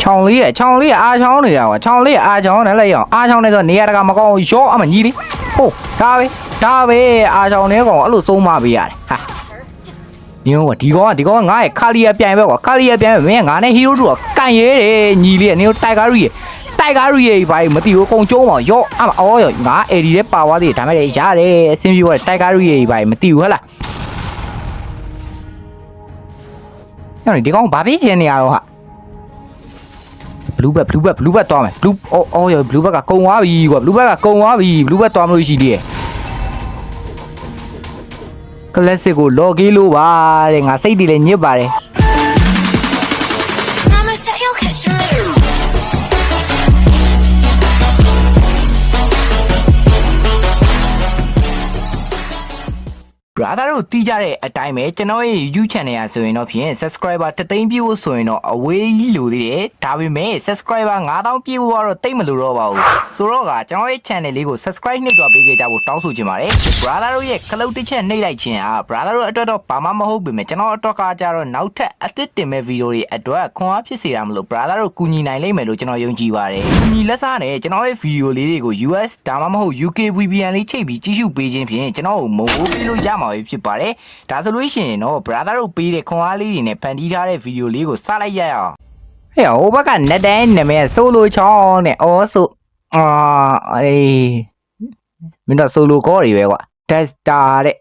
ချောင်းလေးရဲ့ချောင်းလေးရဲ့အားချောင်းနေတာကွာချောင်းလေးရဲ့အားချောင်းနဲ့လည်းရအောင်အားချောင်းနေဆိုနေရာတကာမကောင်းဘူးရောအမညီလေးဟုတ်ဒါပဲဒါပဲအားချောင်းနေကောင်အဲ့လိုစိုးမပေးရတယ်ဟာညို့ကဒီကောင်ကဒီကောင်ကငါ့ရဲ့ခါလီယာပြိုင်ပဲကွာခါလီယာပြိုင်ပဲမင်းကငါနဲ့ဟီးရိုးတို့ကကန်ရဲတယ်ညီလေးကနင်တို့တိုက်ကားရီရဲ့တိုက်ကားရီရဲ့ဘာမသိဘူးအကုန်ကျုံးပါရောအမအော်ရောငါအေဒီတဲ့ပါသွားသေးတယ်ဒါမဲ့လည်းရတယ်အဆင်ပြေသွားတယ်တိုက်ကားရီရဲ့ဘာမသိဘူးဟဟလားညောင်ဒီကောင်ဘာဖြစ်ချင်နေရတော့ဟာ blue bat blue bat blue bat သွားမယ် blue အော်အော်ရ blue bat ကကုံသွားပြီကွာ blue bat ကကုံသွားပြီ blue bat သွားမလို့ရှိသေးတယ် classic ကို log လို့ပါတဲ့ငါစိတ်တည်လည်းညစ်ပါတယ် brother တို့တီးကြတဲ့အတိုင်းပဲကျွန်တော်ရဲ့ YouTube channel ရဆိုရင်တော့ဖြင့် subscriber တသိန်းပြည့်ဖို့ဆိုရင်တော့အဝေးကြီးလိုသေးတယ်ဒါပေမဲ့ subscriber 9000ပြည့်ဖို့ကတော့တိတ်မလိုတော့ပါဘူးဆိုတော့ကကျွန်တော်ရဲ့ channel လေးကို subscribe နှိပ်တော့ပေးခဲ့ကြဖို့တောင်းဆိုချင်ပါတယ် brother တို့ရဲ့ခလုတ်တစ်ချက်နှိပ်လိုက်ခြင်းဟာ brother တို့အတွက်တော့ဘာမှမဟုတ်ပေမဲ့ကျွန်တော်အတွက်ကကြတော့နောက်ထပ်အသစ်တင်မဲ့ဗီဒီယိုတွေအတွက်ခွန်အားဖြစ်စေတာမလို့ brother တို့ကူညီနိုင်လိမ့်မယ်လို့ကျွန်တော်ယုံကြည်ပါတယ်ကူညီလက်စားနဲ့ကျွန်တော်ရဲ့ဗီဒီယိုလေးတွေကို US ဒါမှမဟုတ် UK VPN လေးချိတ်ပြီးကြည့်ရှုပေးခြင်းဖြင့်ကျွန်တော်ကိုမုံဖို့ပေးလို့ရမှာပဲဖြစ်ပါတယ်ဒါဆိုလို့ရှိရင်တော့ brother တို့ပေးတဲ့ခွန်အားလေးတွေနဲ့ဖန်တီးထားတဲ့ဗီဒီယိုလေးကိုစလိုက်ရအောင်ဟဲ့ဟိုဘက်ကနက်တိုင်းနာမည်ဆိုလိုချောင်းနဲ့အော်ဆိုအာအေးမင်းတို့ဆိုလိုကောတွေပဲကွာတက်တာတဲ့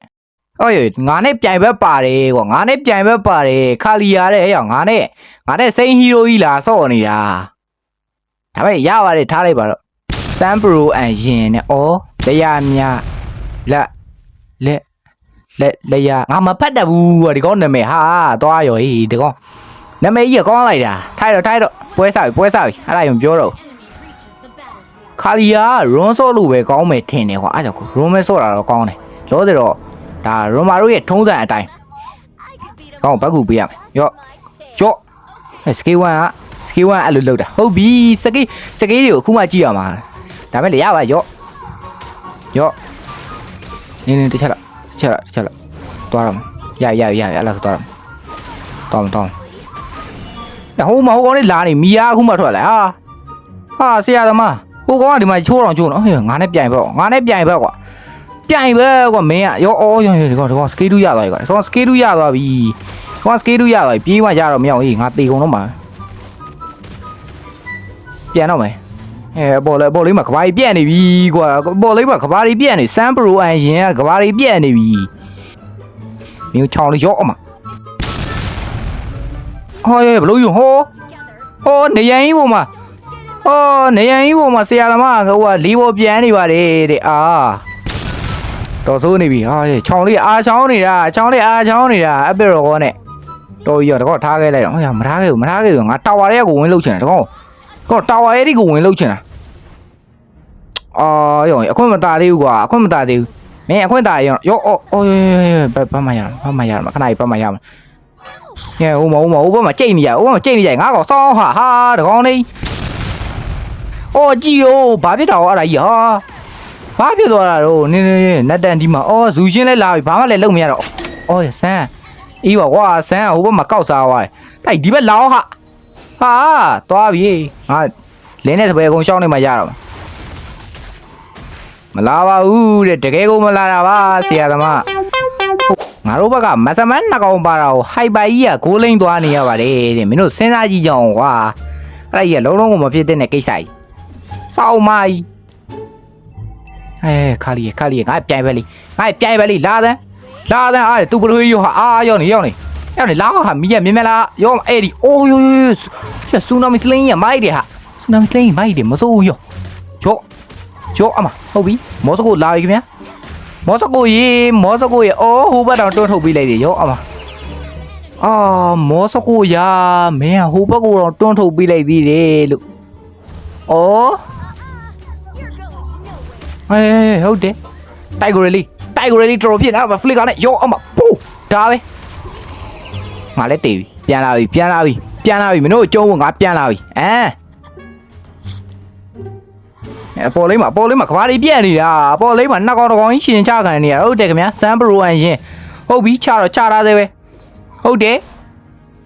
အော်ရငါနဲ့ပြိုင်ဘက်ပါတယ်ကွာငါနဲ့ပြိုင်ဘက်ပါတယ်ခါလီယာတဲ့အဲ့ရောက်ငါနဲ့ငါနဲ့စိန်ဟီရိုကြီးလာစော့နေတာဒါပေမဲ့ရပါတယ်ထားလိုက်ပါတော့စမ်ပရိုအန်ရင်နဲ့ဩတရားမြလက်လက် လက်လက်ရငါမဖတ်တတ်ဘူးကွာဒီကောင်နာမည်ဟာသွားရောဟေးဒီကောင်နာမည်ကြီးကကောင်းလိုက်တာထိုက်တော့ထိုက်တော့ပွဲစားပြီပွဲစားပြီအဲ့ဒါရင်ပြောတော့ခါလီယာရွန်ဆော့လို့ပဲကောင်းမယ်ထင်တယ်ကွာအဲ့ကြောင့်ရွန်မဲဆော့တာတော့ကောင်းတယ်လောတယ်တော့ဒါရွန်မာတို့ရဲ့ထုံးစံအတိုင်းကောင်းဘက်ကူပေးရမယ်ရော့ရော့အဲစကေး1ကစကေး1အဲ့လိုလောက်တာဟုတ်ပြီစကေးစကေးတွေကိုအခုမှကြည့်ရမှာဒါမဲ့လေရပါရော့ရော့နင်းနင်းတစ်ချက်လောက်တစ် ချက်လောက်တစ်ချက်လောက်သွားရမှာရရရရအဲ့လောက်သွားရမှာတောင်းတောင်းဟိုမဟိုကောင်လေးလာနေမီယာအခုမှထွက်လာဟာဟာဆရာသမားဟိုကောင်ကဒီမှာချိုးအောင်ချိုးတော့ဟေးငါနဲ့ပြိုင်ပဲငါနဲ့ပြိုင်ပဲကွာပြိုင်ပဲကွာမင်းကရောအော်ရောဒီကောင်ဒီကောင်စကေးတူရသွားပြီကွာဒီကောင်စကေးတူရသွားပြီဒီကောင်စကေးတူရသွားပြီပြေးမှရတော့မရအောင်ဟေးငါတေကုန်တော့မှာပြန်တော့မယ် အဲပေါ်လေပေါ်လေးမှာကဘာကြီးပြက်နေပြီကွာပေါ်လေးမှာကဘာကြီးပြက်နေစမ်ပရိုအန်ရင်ကကဘာကြီးပြက်နေပြီမင်းချောင်းလေးရောအမဟောရေဘလို့ယူဟောဟောနေရင်ကြီးပေါ်မှာအော်နေရန်ကြီးပေါ်မှာဆရာသမားကဟိုကလီဘောပြန်နေပါတယ်တဲ့အာတော်ဆိုးနေပြီဟာချောင်းလေးအားချောင်းနေတာချောင်းလေးအားချောင်းနေတာအပစ်ရောကောနဲ့တော်ကြီးတော့ထားခဲ့လိုက်တော့ဟောမထားခဲ့ဘူးမထားခဲ့ဘူးငါတာဝါရဲကိုဝင်လုတ်ချင်တယ်တော့တော့တာဝါရဲဒီကိုဝင်လုတ်ချင်တာ အော်ရောအခွင့်မတာသေးဘူးကွာအခွင့်မတာသေးဘူးမင်းအခွင့်တာရောရောအော်အော်ဘယ်မှရမှာဘာမှရမှာခဏကြီးဘာမှရမှာညဟိုမဟိုမဟိုဘက်မှာကြိတ်နေကြဟိုဘက်မှာကြိတ်နေကြငါကောင်စောင်းဟာဟာတကောင်လေးအော်ကြည့်ယောဘာဖြစ်တာရောအဲ့ဒါကြီးဟာဘာဖြစ်သွားတာတော့နင်းနင်းနတ်တန်ဒီမှာအော်ဇူရှင်းလဲလာပြီဘာမှလည်းလုပ်မရတော့အော်ဆန်းအေးပါကွာဆန်းကဟိုဘက်မှာကောက်စားသွားတယ်တိုက်ဒီဘက်လောင်းဟာဟာသွားပြီငါလင်းနဲ့တပည့်အကုန်ရှောင်းနေမှရတော့ မှာမလာပါဘူးတဲ့တကယ်ကိုမလာတာပါဆရာသမားငါတို့ဘက်ကမဆမန်နှကောင်ပါတာကိုဟိုက်ပါကြီးကဂိုးလိမ့်သွားနေရပါတယ်တဲ့မင်းတို့စဉ်းစားကြည့်ကြအောင်ကွာအဲ့ဒါကြီးကလုံးလုံးကိုမဖြစ်တဲ့ကိစ္စကြီးစောက်မကြီးအဲခါလီခါလီငါပြိုင်ပဲလေငါပြိုင်ပဲလေလာတဲ့လာတဲ့အားသူဘလို့ရောဟာအာရောနေရောနေရောနေလာဟာမီးရမြင်မလားရောအဲ့ဒီအိုးယိုယိုဆူနာမီစလင်းရမိုက်တယ်ဟာဆူနာမီစလင်းမိုက်တယ်မစိုးရောကျော် ကျော်အမဟုတ်ပြီမောစကိုလာပြီခင်ဗျာမောစကိုရေမောစကိုရေအိုးဟိုဘက်တော့တွန်းထုတ်ပြီးလိုက်တယ်ရောအမအာမောစကိုရာမင်းကဟိုဘက်ကိုတော့တွန်းထုတ်ပြီးလိုက်သေးတယ်လို့ဩဟေးဟုတ်တယ်တိုက်ကိုရလီတိုက်ကိုရလီတော်တော်ဖြစ်နေတာဖလစ်ကနဲ့ရောအမပူဒါပဲငါလည်းတေးပြီပြန်လာပြီပြန်လာပြီပြန်လာပြီမင်းတို့ကျုံးဖို့ငါပြန်လာပြီအဲ အပေါ်လေးမှာအပေါ်လေးမှာကဘာတွေပြက်နေတာအပေါ်လေးမှာနှစ်ကောင်တစ်ကောင်ကြီးရှင်ချခံနေရဟုတ်တယ်ခင်ဗျာစမ်ပရိုအန်ရင်ဟုတ်ပြီချတော့ချထားသေးပဲဟုတ်တယ်ဩ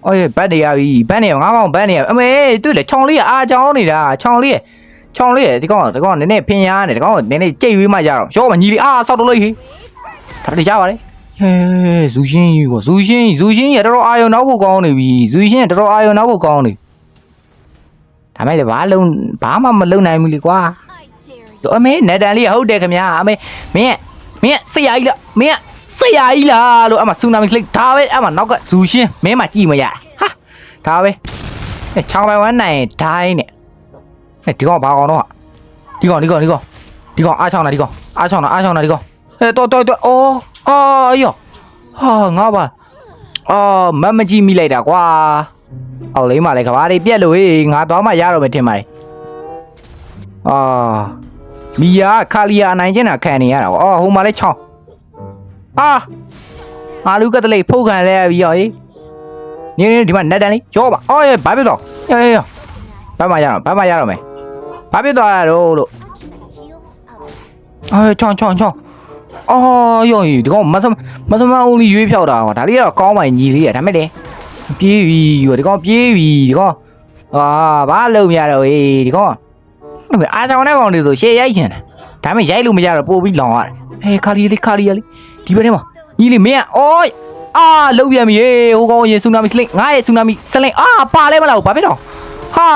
အော်ဘတ်နေရပြီဘတ်နေရငါကောင်ဘတ်နေရအမေတွေ့လေချောင်းလေးကအားချောင်းနေတာချောင်းလေးချောင်းလေးဒီကောင်ဒီကောင်နည်းနည်းဖင်ရနေဒီကောင်နည်းနည်းကြိတ်ပြီးမှရတော့ရောမညီလေးအာဆောက်တော့လို့ဟေးဒါတည်းကြပါလေဟဲဇူရှင်းကြီးကွာဇူရှင်းဇူရှင်းရတော်တော်အာယုံနောက်ဖို့ကောင်းနေပြီဇူရှင်းတော်တော်အာယုံနောက်ဖို့ကောင်းနေဒါမဲ့လေဘာလုံးဘာမှမလုံနိုင်ဘူးလေကွာ I dare you. အမေနေတန်လေးဟုတ်တယ်ခင်ဗျာအမေမင်းမင်းဆရာကြီးလားမင်းဆရာကြီးလားလို့အမဆူနာမီကလစ်ဒါပဲအမနောက်ကဇူရှင်းမင်းမကြည့်မရဟာဒါပဲအဲချောင်းပိုင်ဝမ်းနိုင်ဒိုင်းနဲ့အဲဒီကောင်ဘာကောင်တော့ဒီကောင်ဒီကောင်ဒီကောင်ဒီကောင်အားချောင်းတာဒီကောင်အားချောင်းတာအားချောင်းတာဒီကောင်အဲတော့တော့တော့အော်အာယောဟာငါပါအော်မမကြည့်မိလိုက်တာကွာအောက်လေးမှလည်းကဘာတွေပြက်လို့ဟေးငါသွားမှရတော့မယ်ထင်ပါတယ်အာ မီယာခါလီယာနိုင်ကျင်တာခံနေရတာကွာအော်ဟိုမှာလဲချောင်းအာအာလူကတလေဖုတ်ခံလဲပြီးရောဟေးနေနေဒီမှာနတ်တန်လေးကြောပါအော်ရေဘာဖြစ်တော့ရေရေဘာမှရတော့ဘာမှရတော့မယ်ဘာဖြစ်သွားတာတော့လို့ Action that heals others. အော်ချောင်းချောင်းချောင်းအော်ယောဒီကောင်မဆမမဆမဦးလေးရွေးဖြောက်တာကွာဒါလေးကတော့ကောင်းပါညီလေးရဒါမဲ့လေပြေးပြီဒီကောင်ပြေးပြီဒီကောင်အာဘာလုံးမရတော့ဟေးဒီကောင် အားချောင်းတဲ့ကောင်တွေဆိုရှေ့ရိုက်ချင်တယ်ဒါမဲ့ရိုက်လို့မရတော့ပို့ပြီးလောင်ရတယ်ဟေးခါလီလေးခါလီလေးဒီဘက်ထဲမှာညီလေးမင်းကအော်အာလုံးပြန်ပြီဟေးဟိုကောင်ရင်ဆူနာမီစလင်းငါရဲ့ဆူနာမီစလင်းအာပါလဲမလားဘာဖြစ်တော့ဟာ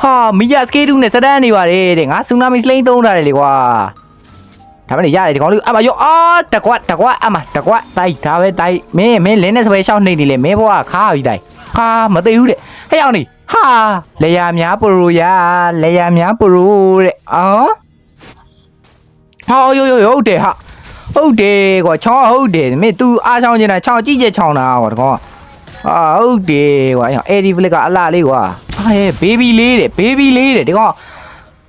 ဟာမီယာစကေးတူနဲ့စတန်းနေပါတယ်တဲ့ငါဆူနာမီစလင်းသုံးတာတယ်လေကွာဒါပဲလေရတယ်ဒီကောင်လေးအမရောအာတကွတ်တကွတ်အမတကွတ်တိုက်ဒါပဲတိုက်မင်းမင်းလင်းနဲ့စပယ်ရှောင်းနေနေလေမင်းဘွားခါပြီတိုက်ခါမသိဘူးတဲ့ဟဲ့အောင်နေ ဟာလေယာများပရိုယာလေယာများပရိုတဲ့အော်ဟာယိုယိုဟုတ်တယ်ဟာဟုတ်တယ်ကွာချောင်းဟုတ်တယ်မင်း तू အားချောင်းနေတာချောင်းကြည့်ချက်ချောင်းတာကွာတကောအာဟုတ်တယ်ကွာအဲ့ဒီဖလစ်ကအလှလေးကွာအာရဲ့ဘေဘီလေးတဲ့ဘေဘီလေးတဲ့ဒီကောင်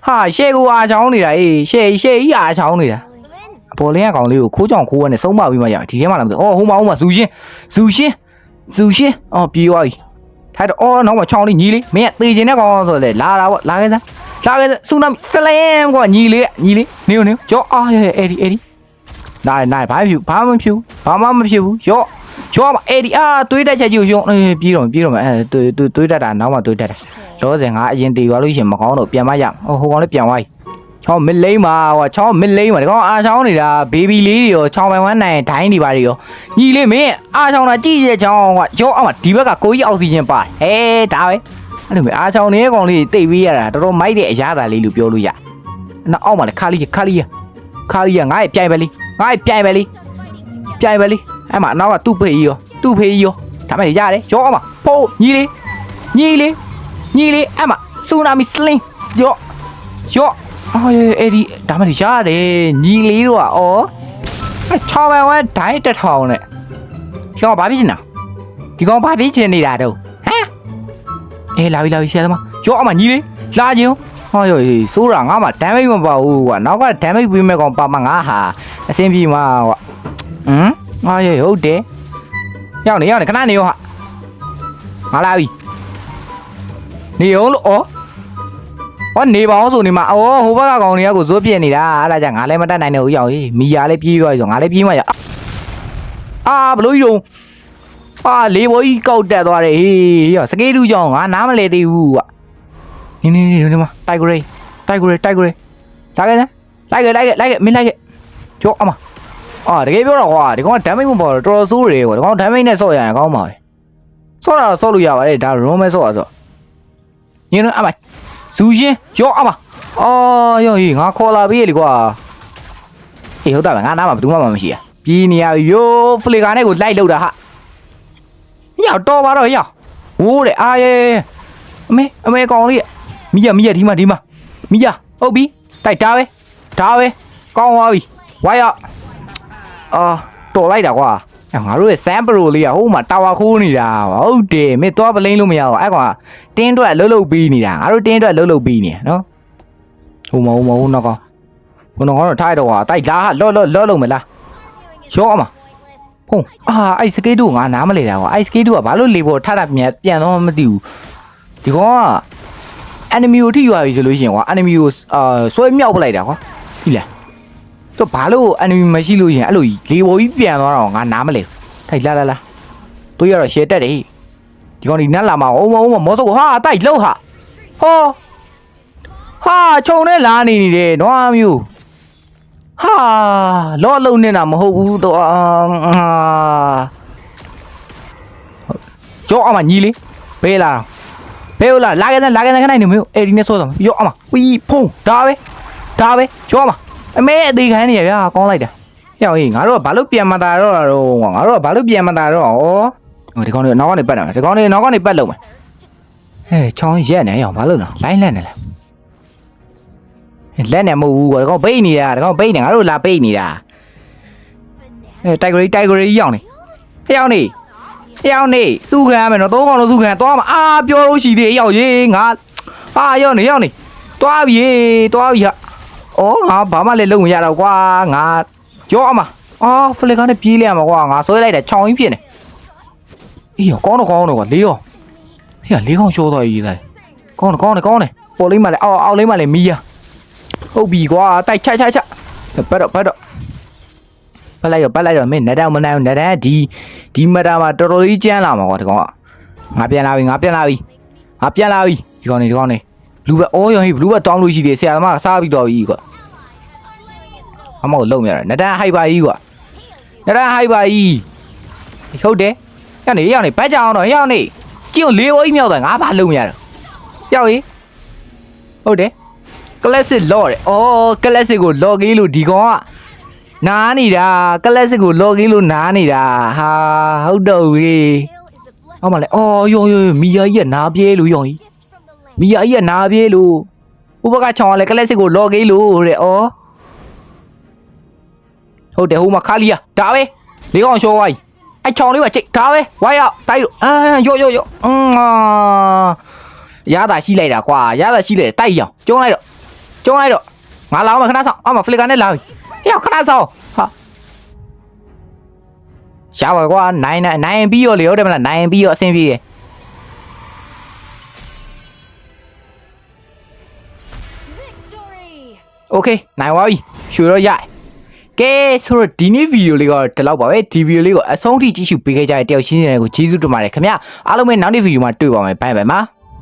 ဟာရှေ့ကိုအားချောင်းနေတာအေးရှေ့ရှေ့ကြီးအားချောင်းနေတာ Wins. အပေါ်လင်းကကောင်လေးကိုခိုးကြောင်ခိုးရနဲ့ဆုံးမပြီးမှရဒီထဲမှာလာမသိအော်ဟိုမှာဟိုမှာဇူရှင်းဇူရှင်းဇူရှင်းအော်ပြေးသွားပြီ ထိုက်တော့အော်နောက်မှာချောင်းလေးညီလေးမင်းကသေချင်တဲ့ကောင်ဆိုလေလာတာပေါ့လာခဲ့စမ်းလာခဲ့စမ်းစူနာမီစလမ်ကွာညီလေးညီလေးနေနေကြောအာရဲ့အဲ့ဒီအဲ့ဒီနိုင်နိုင်ဘာဖြစ်ဘာမှမဖြစ်ဘာမှမဖြစ်ဘူးရော့ရော့ပါအဲ့ဒီအာတွေးတက်ချက်ကြီးကိုရော့အေးပြေးတော့ပြေးတော့မယ်အဲတွေးတွေးတွေး ချောင်းမစ်လိမ့်ပါဟောချောင်းမစ်လိမ့်ပါဒီကောင်အာချောင်းနေတာဘေဘီလေးတွေရောချောင်းပိုင်ဝမ်းနိုင်ဒိုင်းတွေပါတွေရောညီလေးမင်းအာချောင်းတာကြည့်ရဲ့ချောင်းကရော့အောင်ဒီဘက်ကကိုကြီးအောက်ဆီဂျင်ပါဟဲဒါပဲအဲ့လိုမျိုးအာချောင်းနေတဲ့ကောင်လေးတိတ်ပြီးရတာတော်တော်မိုက်တဲ့အရာသာလေးလို့ပြောလို့ရနောက်အောက်မှာလေခါလီခါလီခါလီကငါ့ရဲ့ပြိုင်ပဲလေးငါ့ရဲ့ပြိုင်ပဲလေးပြိုင်ပဲလေအဲ့မှာနောက်ကသူ့ဖေးကြီးရောသူ့ဖေးကြီးရောဒါမဲ့ရတယ်ရောအောင်ပါဖိုးညီလေးညီလေးညီလေးအဲ့မှာဆူနာမီစလင်းရောရော အော်အဲ့ဒီဒါမဲ့ရတယ်ညီလေးတို့ကအော်အဲ့ချောင်းပဲဝဲဒိုင်းတစ်ထောင်နဲ့ဒီကောင်ဘာဖြစ်နေတာဒီကောင်ဘာဖြစ်ချင်နေတာတော့ဟမ်အေးလာပြီလာပြီဆရာသမားရောအောင်ပါညီလေးလာခြင်းဟောယောဆိုးတာငါမှ damage မပါဘူးကွာနောက်က damage ပေးမဲ့ကောင်ပါမငါဟာအဆင်ပြေမှာကွာဟမ်အာရေဟုတ်တယ်ရောက်နေရောက်နေခဏနေရောဟာငါလာပြီနေရောလို့ဩ ဩနေပါအောင်ဆိုနေမှာဩဟိုဘက်ကကောင်တွေကကိုဇွတ်ပြစ်နေတာအဲ့ဒါကြောင့်ငါလည်းမတတ်နိုင်တော့ဘူးရောက်ရေးမီယာလည်းပြေးသွားပြီဆိုငါလည်းပြေးမှရအာဘလို့ကြီးတော့အာလေးဘောကြီးကောက်တက်သွားတယ်ဟေးရောစကေးတူးကြောင်ငါနားမလဲသေးဘူးကွာနေနေနေဒီမှာတိုက်ဂရိတ်တိုက်ဂရိတ်တိုက်ဂရိတ်ဒါကဲလိုက်ခဲ့လိုက်ခဲ့လိုက်ခဲ့မင်းလိုက်ခဲ့ကျော်အမအာတကယ်ပြောတော့ကွာဒီကောင်က damage မပေါ်တော့တော်တော်ဆိုးတယ်ကွာဒီကောင် damage နဲ့ဆော့ရရင်ကောင်းပါပဲဆော့တာတော့ဆော့လို့ရပါတယ်ဒါ room ပဲဆော့ရဆော့ညနေအမ ဇူရှင်ရောအမအော်ရောဟေးငါခေါ်လာပြီလေကွာအေးဟုတ်တာပဲငါနားမှာဘယ်သူမှမရှိရပြီးနေရပြီယိုဖလီကာနဲ့ကိုလိုက်လောက်တာဟာညတော့ပါတော့ရဝိုးတယ်အာရဲအမေအမေကောင်လေးမိရမိရဒီမှာဒီမှာမိရဟုတ်ပြီတိုက်တာပဲဒါပဲကောင်းသွားပြီဝိုင်းရအာတော်လိုက်တာကွာအဲ့ ငါတို့ရဲ့ Sam Pro လေးကဟိုမှာတာဝါခိုးနေတာကွာဟုတ်တယ်မင်းသွားပလိန်လို့မရဘူးအဲ့ကောင်ကတင်းအတွက်လှုပ်လှုပ်ပြီးနေတာငါတို့တင်းအတွက်လှုပ်လှုပ်ပြီးနေနော်ဟိုမဟိုမဟိုတော့ကောင်ဘုံတော့ထားရတော့ကွာတိုက်လာလော့လော့လော့လုံးမလား Doing Sure, is Amma. pointless. ဟုတ်အာအဲ့စကေးတူငါနားမလဲတာကွာအဲ့စကေးတူကဘာလို့လေပေါ်ထတာပြန်ပြန်တော့မသိဘူးဒီကောင်က enemy ကိုထိရွာပြီဆိုလို့ရှိရင်ကွာ enemy ကိုအာဆွဲမြောက်ပလိုက်တာကွာဟိလား တော့ဘာလို့ enemy မရှိလို့ရှိရင်အဲ့လိုလေပေါ်ကြီးပြန်သွားတော့ငါနားမလဲထိုက်လာလာလာတို့ရတော့ share တက်တယ်ဟိဒီကောင်ဒီနတ်လာမှာအုံမအုံမမောစောဟာအတိုက်လှုပ်ဟာဟောဟာခြုံနဲ့လာနေနေတယ်နွားမျိုးဟာလော့လုံးနေတာမဟုတ်ဘူးတော့အာကြောက်အမညီလေးဘဲလာဘဲလာလာခဲ့လာခဲ့ခဏနေမျိုးအဲ့ဒီနဲ့ဆောတော့ရောအမဝီဖုံးဒါပဲဒါပဲကြောအမ အမေအသေးခံနေရဗျာကောင်းလိုက်တာရောက်ရင်ငါတို့ကဘာလို့ပြန်မတာတော့တော့ငါတို့ကဘာလို့ပြန်မတာတော့ဩဟိုဒီကောင်တွေနောက်ကနေပတ်တယ်ဒီကောင်တွေနောက်ကနေပတ်လုံးမယ်ဟဲ့ချောင်းရက်နေအောင်ဘာလို့လဲလိုင်းလက်နေလားလက်နေမဟုတ်ဘူးကွာဒီကောင်ပိတ်နေတာဒီကောင်ပိတ်နေငါတို့လာပိတ်နေတာ Banana. အဲတိုက်ဂရီတိုက်ဂရီရောက်နေဖျောင်းနေဖျောင်းနေစုခံရမယ်နော်သုံးကောင်လုံးစုခံသွားမှာအာပြောလို့ရှိသေးရောက်ရေးငါအာရောက်နေရောက်နေသွားပြီသွားပြီဟာ ဩငါဘာမှလည်းလုံးမရတော့ကွာငါကြောအမအာဖလစ်ကနေပြေးလိုက်ရမှာကွာငါဆွဲလိုက်တယ်ချောင်းကြီးဖြစ်နေအေးရောကောင်းတော့ကောင်းတော့ကွာလေးရောဟေ့လေးကောင်ရှိုးတော့ရေးတယ်ကောင်းတော့ကောင်းတယ်ကောင်းတယ်ပေါ်လေးမှလည်းအောက်အောက်လေးမှလည်းမီးရဟုတ်ပြီကွာတိုက်ချချချဘတ်တော့ဘတ်တော့ပတ်လိုက်တော့ပတ်လိုက်တော့မင်းနတ်တောင်မနိုင်ဘူးနတ်တန်းဒီဒီမတာမှာတော်တော်လေးကြမ်းလာမှာကွာဒီကောင်ကငါပြန်လာပြီငါပြန်လာပြီငါပြန်လာပြီဒီကောင်နေဒီကောင်နေဘ လူးဘက်အော်ရောဟေးဘလူးဘက်တောင်းလို့ရှိတယ်ဆရာသမားကစားပြီးတော့ပြီကွာအမောက်လုံးရတာနတ်တန်းဟိုက်ပါကြီးကွာနတ်တန်းဟိုက်ပါကြီးဟုတ်တယ်ရောက်နေရောက်နေဘတ်ကြအောင်တော့ရောက်နေကြည့်လေးဝိုးမြောက်တယ်ငါဘာလုံးမရတော့ရောက်ရေးဟုတ်တယ် classic law တဲ့အော် classic ကို log ကြီးလို့ဒီကောင်ကနားနေတာကလပ်စစ်ကိုလော်ကီလို့နားနေတာဟာဟုတ်တော့ဝေး Hail is a blessing ဟောမလဲအော်ယောယောယောမီယာကြီးကနားပြေးလို့ယောကြီး မီယာကြီးကနားပြေးလို့ဥပကချောင်းကလည်းကလပ်စစ်ကိုလော်ကီလို့တဲ့အော်ဟုတ်တယ်ဟိုမှာခါလီယာဒါပဲလေးကောင်ရှောဝိုင်းအဲ့ချောင်းလေးကချိတ်ဒါပဲဝိုင်းရောက်တိုက်လို့အာယောယောယောအင်းအာရတာရှိလိုက်တာကွာရတာရှိလိုက်တယ်တိုက်ရအောင်ကျုံးလိုက်တော့ကျုံးလိုက်တော့ငါလာအောင်မခဏဆောင်အမဖလစ်ကနဲ့လာပြီဟေ့ခဏဆောင်ဟာရပါကွာနိုင်နိုင်နိုင်ပြီးရောလေဟုတ်တယ်မလားနိုင်ပြီးရောအဆင်ပြေရယ် โอเคနိုင်ပါပြီရွှေတော့ရတယ်ကဲဆိုတော့ဒီနေ့ဗီဒီယိုလေးကတော့ဒီလောက်ပါပဲဒီဗီဒီယိုလေးကိုအဆုံးထိကြည့်ရှုပေးခဲ့ကြတဲ့တယောက်ချင်းစီတွေကိုကျေးဇူးတင်ပါတယ်ခင်ဗျအားလုံးပဲနောက်နေ့ဗီဒီယိုမှာတွေ့ပါမယ်ဘိုင်ဘိုင်ပါ